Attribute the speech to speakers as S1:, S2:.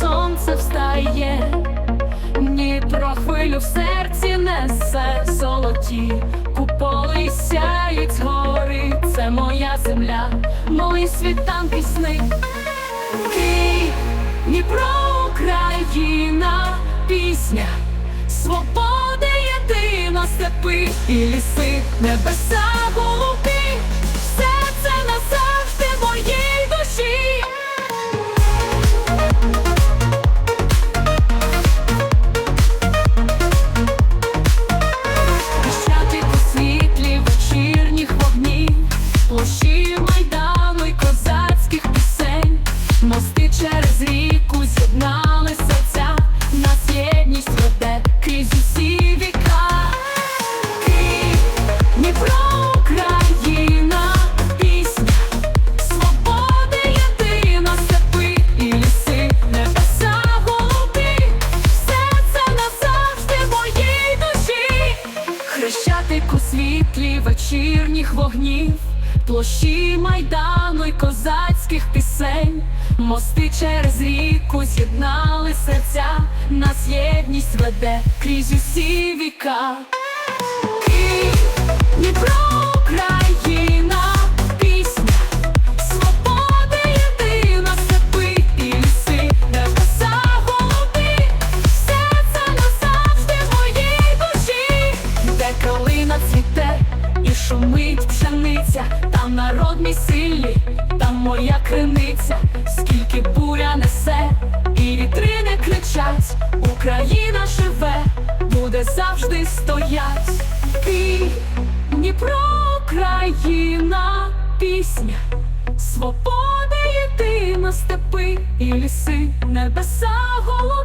S1: сонце встає, Дніпро хвилю в серці несе золоті, куполи сяють гори, це моя земля, мої світанки сни. Київ, Дніпро, Україна, пісня, свободи єдина, степи і ліси, небеса голуби, Дніпро, пісня, свободи єдина, степи і ліси, небеса голуби, все це назавжди моїй душі. Хрещатик у світлі вечірніх вогнів, площі майдану й козацьких пісень, мости через ріку з'єднали серця, нас єдність веде крізь усі віка. Шумить пшениця, там народ мій там моя криниця, скільки буря несе, і вітрини кричать, Україна живе, буде завжди стоять. Дніпро, країна, пісня, свобода єдина, степи і ліси, небеса голуби.